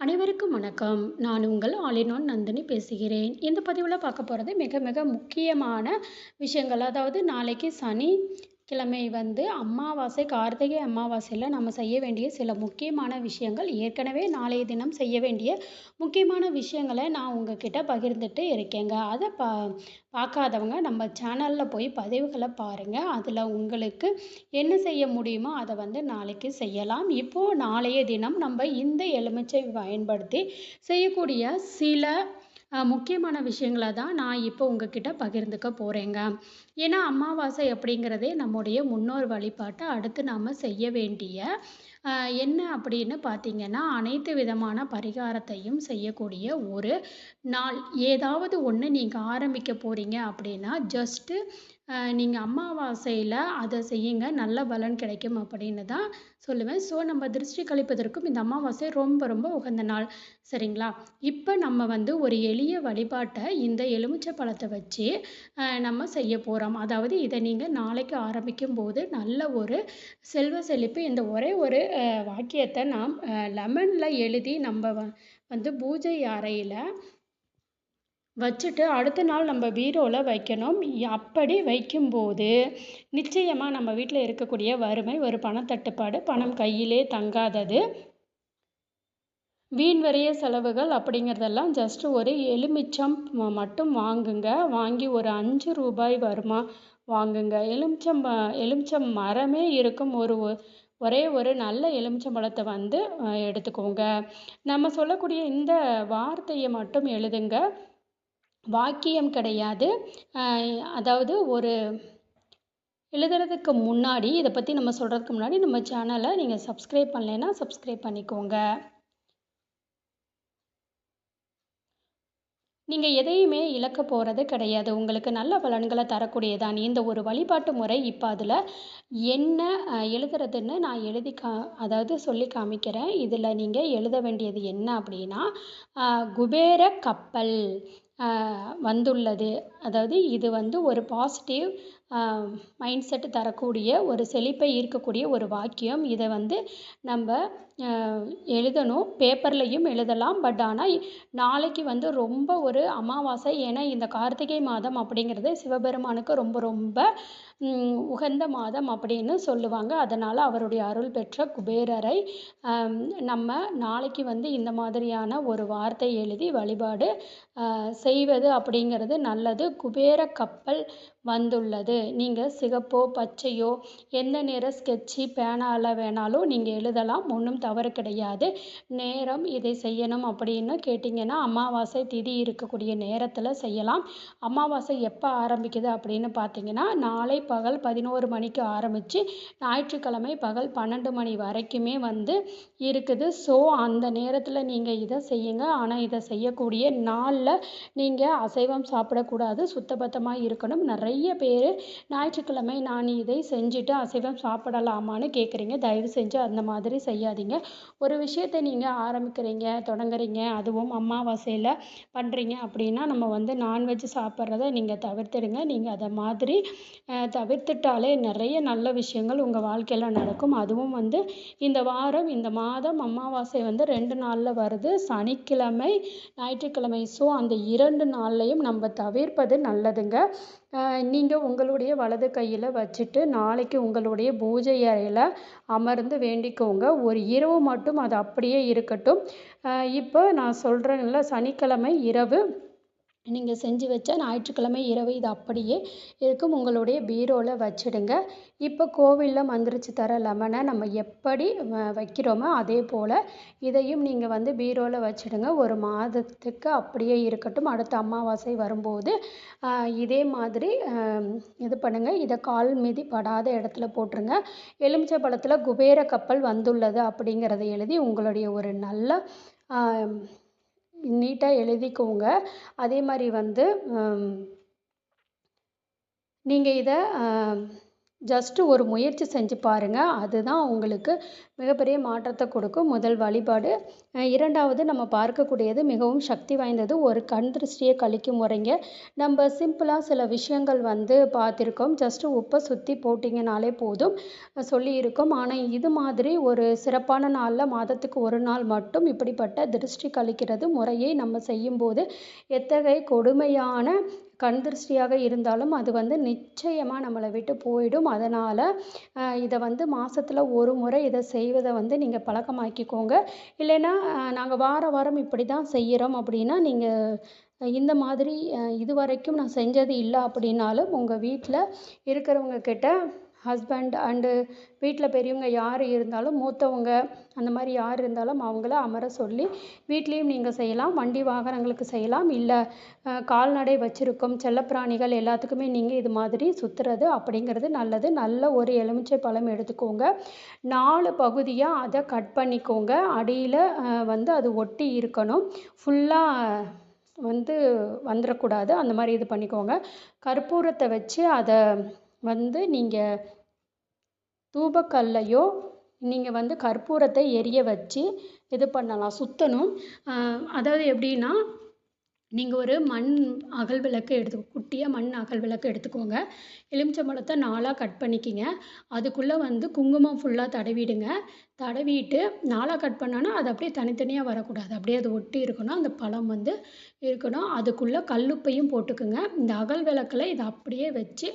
அனைவருக்கும் வணக்கம். நான் உங்கள் ஆலினோன் நந்தினி பேசுகிறேன். இந்த பதிவில் பார்க்க போகிறது மிக மிக முக்கியமான விஷயங்கள். அதாவது நாளைக்கு சனி கிழமை வந்து அமாவாசை கார்த்திகை அமாவாசையில் நம்ம செய்ய வேண்டிய சில முக்கியமான விஷயங்கள் ஏற்கனவே நாளைய தினம் செய்ய வேண்டிய முக்கியமான விஷயங்களை நான் உங்ககிட்ட பகிர்ந்துட்டு இருக்கேங்க. அதை பா பார்க்காதவங்க நம்ம சேனலில் போய் பதிவுகளை பாருங்கள் அதில் உங்களுக்கு என்ன செய்ய முடியுமோ அதை வந்து நாளைக்கு செய்யலாம். இப்போது நாளைய தினம் நம்ம இந்த எலுமிச்சை பயன்படுத்தி செய்யக்கூடிய சில முக்கியமான விஷயங்களை தான் நான் இப்போ உங்ககிட்ட பகிர்ந்துக்க போகிறேங்க ஏன்னா அமாவாசை அப்படிங்கிறதே நம்முடைய முன்னோர் வழிபாட்டை அடுத்து நாம் செய்ய வேண்டிய என்ன அப்படின்னு பார்த்தீங்கன்னா அனைத்து விதமான பரிகாரத்தையும் செய்யக்கூடிய ஒரு நாள். ஏதாவது ஒன்று நீங்கள் ஆரம்பிக்க போகிறீங்க அப்படின்னா ஜஸ்ட்டு நீங்கள் அமாவாசையில் அதை செய்யுங்க நல்ல பலன் கிடைக்கும் அப்படின்னு தான் சொல்லுவேன். ஸோ நம்ம திருஷ்டி கழிப்பதற்கும் இந்த அமாவாசை ரொம்ப ரொம்ப உகந்த நாள். சரிங்களா? இப்போ நம்ம வந்து ஒரு எளிய வழிபாட்டை இந்த எலுமிச்சை பழத்தை வச்சு நம்ம செய்ய போகிறோம் அதாவது இதை நீங்கள் நாளைக்கு ஆரம்பிக்கும் போது நல்ல ஒரு செல்வ செழிப்பு இந்த ஒரே ஒரு வாக்கியத்தை நாம் லெமனில் எழுதி நம்ம வ- வந்து பூஜை அறையில் வச்சுட்டு அடுத்த நாள் நம்ம பீரோவில் வைக்கணும். அப்படி வைக்கும்போது நிச்சயமாக நம்ம வீட்டில் இருக்கக்கூடிய வறுமை ஒரு பணத்தட்டுப்பாடு பணம் கையிலே தங்காதது. வீண் வரைய செலவுகள் அப்படிங்கிறதெல்லாம் ஜஸ்ட் ஒரு எலுமிச்சம் மட்டும் வாங்குங்க. வாங்கி ஒரு அஞ்சு ரூபாய் வருமா வாங்குங்க. எலுமிச்சம் எலுமிச்சம் மரமே இருக்கும். ஒரு ஒ- ஒரே ஒரு நல்ல எலுமிச்சம்பழத்தை வந்து எடுத்துக்கோங்க. நம்ம சொல்லக்கூடிய இந்த வார்த்தையை மட்டும் எழுதுங்க. வாக்கியம் கிடையாது. அதாவது ஒரு எழுதுறதுக்கு முன்னாடி இதை பற்றி நம்ம சொல்கிறதுக்கு முன்னாடி நம்ம சேனலை நீங்கள் சப்ஸ்கிரைப் பண்ணலைன்னா சப்ஸ்கிரைப் பண்ணிக்கோங்க. நீங்கள் எதையுமே இழக்க போகிறது கிடையாது. உங்களுக்கு நல்ல பலன்களை தரக்கூடியதான். இந்த ஒரு வழிபாட்டு முறை இப்போ அதில் என்ன எழுதுறதுன்னு நான் எழுதி கா அதாவது சொல்லி காமிக்கிறேன். இதில் நீங்கள் எழுத வேண்டியது என்ன அப்படின்னா குபேர கப்பல். வந்துள்ளது. அதாவது இது வந்து ஒரு பாசிட்டிவ் மைண்ட் செட் தரக்கூடிய ஒரு செழிப்பை ஈர்க்கக்கூடிய ஒரு வாக்கியம். இதை வந்து நம்ம எழுதணும். பேப்பர்லையும் எழுதலாம். பட் ஆனால் நாளைக்கு வந்து ரொம்ப ஒரு அமாவாசை ஏன்னா இந்த கார்த்திகை மாதம் அப்படிங்கிறது சிவபெருமானுக்கு ரொம்ப ரொம்ப உகந்த மாதம் அப்படின்னு சொல்லுவாங்க. அதனால் அவருடைய அருள் பெற்ற குபேரரை நம்ம நாளைக்கு வந்து இந்த மாதிரியான ஒரு வார்த்தை எழுதி வழிபாடு செய்வது அப்படிங்கிறது நல்லது. குபேர கப்பல் வந்துள்ளது. நீங்கள் சிகப்போ பச்சையோ எந்த நிற ஸ்கெட்சி பேனால வேணாலும் நீங்கள் எழுதலாம். ஒன்றும் தவறு கிடையாது. நேரம் இதை செய்யணும் அப்படின்னு கேட்டிங்கன்னா அமாவாசை திதி இருக்கக்கூடிய நேரத்தில் செய்யலாம். அமாவாசை எப்போ ஆரம்பிக்குது அப்படின்னு பார்த்தீங்கன்னா நாளை பகல் பதினோரு மணிக்கு ஆரம்பித்து ஞாயிற்றுக்கிழமை பகல் பன்னெண்டு மணி வரைக்குமே வந்து இருக்குது. ஸோ அந்த நேரத்தில் நீங்கள் இதை செய்யுங்க. ஆனால் இதை செய்யக்கூடிய நாளில் நீங்கள் அசைவம் சாப்பிடக்கூடாது. சுத்தபத்தமாக இருக்கணும். நிறைய பேர் ஞாயிற்றுக்கிழமை நான் இதை செஞ்சுட்டு அசைவம் சாப்பிடலாமான்னு கேட்குறீங்க தயவு செஞ்சு அந்த மாதிரி செய்யாதீங்க. ஒரு விஷயத்தை நீங்கள் ஆரம்பிக்கிறீங்க தொடங்குறீங்க அதுவும் அமாவாசையில் பண்ணுறீங்க அப்படின்னா நம்ம வந்து நான்வெஜ் சாப்பிட்றத நீங்கள் தவிர்த்துடுங்க. நீங்கள் அதை மாதிரி தவிர்த்துட்டாலே நிறைய நல்ல விஷயங்கள் உங்கள் வாழ்க்கையில் நடக்கும். அதுவும் வந்து இந்த வாரம் இந்த மாதம் அமாவாசை வந்து ரெண்டு நாளில் வருது. சனிக்கிழமை ஞாயிற்றுக்கிழமை. ஸோ அந்த இரண்டு நாள்லையும் நம்ம தவிர்ப்பது நல்லதுங்க. நீங்கள் உங்களுடைய வலது கையில் வச்சுட்டு நாளைக்கு உங்களுடைய பூஜை அறையில் அமர்ந்து வேண்டிக்கோங்க. ஒரு இரவு மட்டும் அது அப்படியே இருக்கட்டும். இப்போ நான் சொல்கிறேன்ல சனிக்கிழமை இரவு நீங்கள் செஞ்சு வச்ச ஞாயிற்றுக்கிழமை இரவு இது அப்படியே இருக்கும். உங்களுடைய பீரோவில் வச்சிடுங்க. இப்போ கோவிலில் மந்திரிச்சு தர லெமனை நம்ம எப்படி வ- வைக்கிறோமோ அதே போல் இதையும் நீங்கள் வந்து பீரோவில் வச்சிடுங்க. ஒரு மாதத்துக்கு அப்படியே இருக்கட்டும். அடுத்த அமாவாசை வரும்போது இதே மாதிரி இது பண்ணுங்கள் இதை கால் மீதி படாத இடத்துல போட்டுருங்க. எலுமிச்சை பழத்தில் குபேர கப்பல் வந்துள்ளது அப்படிங்கிறத எழுதி உங்களுடைய ஒரு நல்ல நீட்டாக எழுதிக்கோங்க. அதே மாதிரி வந்து நீங்கள் இதை ஜஸ்ட்டு ஒரு முயற்சி செஞ்சு பாருங்கள் அதுதான் உங்களுக்கு மிகப்பெரிய மாற்றத்தை கொடுக்கும். முதல் வழிபாடு. இரண்டாவது நம்ம பார்க்கக்கூடியது மிகவும் சக்தி வாய்ந்தது. ஒரு கண் திருஷ்டியை கழிக்கும் முறைங்க. நம்ம சிம்பிளாக சில விஷயங்கள் வந்து பார்த்துருக்கோம். ஜஸ்ட்டு உப்பை சுற்றி போட்டிங்கனாலே போதும். சொல்லியிருக்கோம். ஆனால் இது மாதிரி ஒரு சிறப்பான நாளில் மாதத்துக்கு ஒரு நாள் மட்டும் இப்படிப்பட்ட திருஷ்டி கழிக்கிறது முறையை நம்ம செய்யும்போது எத்தகைய கொடுமையான கண் திருஷ்டியாக இருந்தாலும் அது வந்து நிச்சயமாக நம்மளை விட்டு போயிடும். அதனால் இதை வந்து மாதத்துல ஒரு முறை இதை செய் செய்வதை வந்து நீங்கள் பழக்கமாக்கிக்கோங்க. இல்லைன்னா நாங்கள் வார வாரம் இப்படி தான் செய்கிறோம் அப்படின்னா நீங்கள் இந்த மாதிரி இது வரைக்கும் நான் செஞ்சது இல்லை அப்படின்னாலும் உங்கள் வீட்டில் இருக்கிறவங்க கிட்ட ஹஸ்பண்ட் அண்டு வீட்டில் பெரியவங்க யார் இருந்தாலும் மூத்தவங்க அந்த மாதிரி யார் இருந்தாலும் அவங்கள அமர சொல்லி வீட்லேயும் நீங்கள் செய்யலாம் வண்டி வாகனங்களுக்கு செய்யலாம் இல்லை கால்நடை வச்சுருக்கோம் செல்லப்பிராணிகள் எல்லாத்துக்குமே நீங்கள் இது மாதிரி சுற்றுறது அப்படிங்கிறது நல்லது. நல்ல ஒரு எலுமிச்சை பழம் எடுத்துக்கோங்க. நாலு பகுதியாக அதை கட் பண்ணிக்கோங்க. அடியில் வந்து அது ஒட்டி இருக்கணும். ஃபுல்லாக வந்து வந்துடக்கூடாது அந்த மாதிரி இது பண்ணிக்கோங்க. கற்பூரத்தை வச்சு அதை வந்து நீங்கள் தூபக்கல்லையோ நீங்கள் வந்து கற்பூரத்தை எரிய வச்சு இது பண்ணலாம் சுற்றணும் அதாவது எப்படின்னா நீங்கள் ஒரு மண் அகல் விளக்கு எடுத்து குட்டியாக மண் அகல் விளக்கு எடுத்துக்கோங்க. எலுமிச்சம்பழத்தை நாலாக கட் பண்ணிக்கிங்க. அதுக்குள்ளே வந்து குங்குமம் ஃபுல்லாக தடவிடுங்க. தடவிட்டு நாலாக கட் பண்ணோன்னா அது அப்படியே தனித்தனியாக வரக்கூடாது. அப்படியே அது ஒட்டி இருக்கணும். அந்த பழம் வந்து இருக்கணும். அதுக்குள்ளே கல்லுப்பையும் போட்டுக்குங்க. இந்த அகல் விளக்கில் இதை அப்படியே வச்சு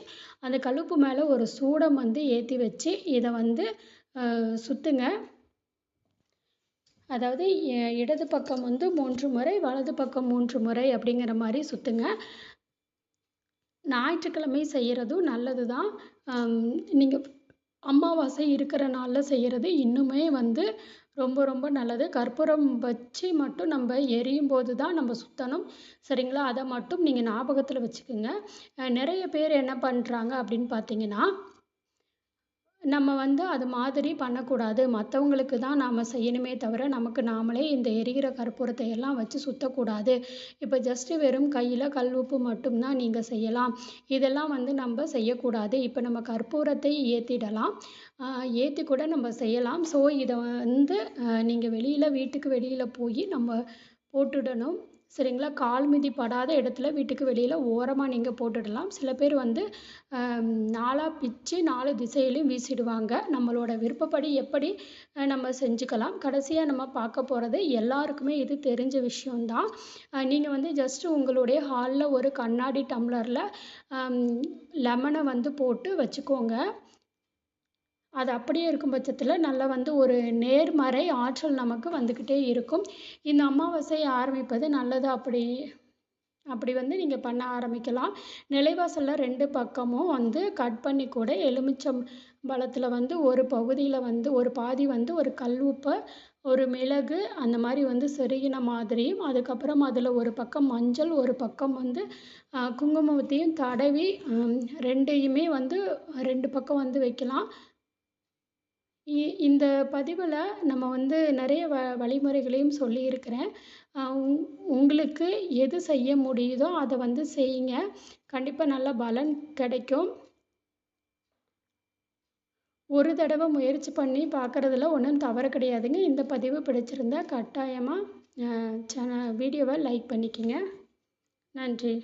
அந்த கல்லுப்பு மேலே ஒரு சூடம் வந்து ஏற்றி வச்சு இதை வந்து சுற்றுங்க அதாவது இடது பக்கம் வந்து மூன்று முறை வலது பக்கம் மூன்று முறை அப்படிங்கிற மாதிரி சுற்றுங்க ஞாயிற்றுக்கிழமை செய்கிறதும் நல்லது தான் நீங்கள் அமாவாசை இருக்கிற நாளில் செய்கிறது இன்னுமே வந்து ரொம்ப ரொம்ப நல்லது. கற்பூரம் வச்சு மட்டும் நம்ம எரியும் போது தான் நம்ம சுற்றணும் சரிங்களா? அதை மட்டும் நீங்கள் ஞாபகத்தில் வச்சுக்கோங்க. நிறைய பேர் என்ன பண்ணுறாங்க அப்படின்னு பார்த்தீங்கன்னா நம்ம வந்து அது மாதிரி பண்ணக்கூடாது. மற்றவங்களுக்கு தான் நாம் செய்யணுமே தவிர நமக்கு நாமளே இந்த எரிகிற கற்பூரத்தை எல்லாம் வச்சு சுற்றக்கூடாது இப்போ ஜஸ்ட்டு வெறும் கையில் கல் உப்பு மட்டும்தான் நீங்கள் செய்யலாம். இதெல்லாம் வந்து நம்ம செய்யக்கூடாது. இப்போ நம்ம கற்பூரத்தை ஏற்றிடலாம் ஏற்றி கூட நம்ம செய்யலாம். ஸோ இதை வந்து நீங்கள் வெளியில் வீட்டுக்கு வெளியில் போய் நம்ம போட்டுடணும். சரிங்களா? கால் மிதி படாத இடத்துல வீட்டுக்கு வெளியில் ஓரமாக நீங்கள் போட்டுடலாம். சில பேர் வந்து நாலாக பிச்சு நாலு திசையிலையும் வீசிடுவாங்க. நம்மளோட விருப்பப்படி எப்படி நம்ம செஞ்சுக்கலாம். கடைசியாக நம்ம பார்க்க போகிறது எல்லாருக்குமே இது தெரிஞ்ச விஷயம்தான். நீங்கள் வந்து ஜஸ்ட்டு உங்களுடைய ஹாலில் ஒரு கண்ணாடி டம்ளரில் லெமனை வந்து போட்டு வச்சுக்கோங்க. அது அப்படியே இருக்கும் பட்சத்தில் நல்லா வந்து ஒரு நேர்மறை ஆற்றல் நமக்கு வந்துக்கிட்டே இருக்கும். இந்த அமாவாசையை ஆரம்பிப்பது நல்லது அப்படி அப்படி வந்து நீங்கள் பண்ண ஆரம்பிக்கலாம். நிலைவாசலில் ரெண்டு பக்கமும் வந்து கட் பண்ணி கூட எலுமிச்சம் பழத்தில் வந்து ஒரு பகுதியில் வந்து ஒரு பாதி வந்து ஒரு கல் உப்பை ஒரு மிளகு அந்த மாதிரி வந்து செருகின மாதிரியும் அதுக்கப்புறம் அதில் ஒரு பக்கம் மஞ்சள் ஒரு பக்கம் வந்து குங்குமத்தையும் தடவி ரெண்டையுமே வந்து ரெண்டு பக்கம் வந்து வைக்கலாம். இ இந்த பதிவில் நம்ம வந்து நிறைய வ வழிமுறைகளையும் சொல்லியிருக்கிறேன். உங் உங்களுக்கு எது செய்ய முடியுதோ அதை வந்து செய்யுங்க. கண்டிப்பாக நல்ல பலன் கிடைக்கும். ஒரு தடவை முயற்சி பண்ணி பார்க்குறதுல ஒன்றும் தவறு கிடையாதுங்க. இந்த பதிவு பிடிச்சிருந்தா கட்டாயமாக சேனல் வீடியோவை லைக் பண்ணிக்கோங்க. நன்றி.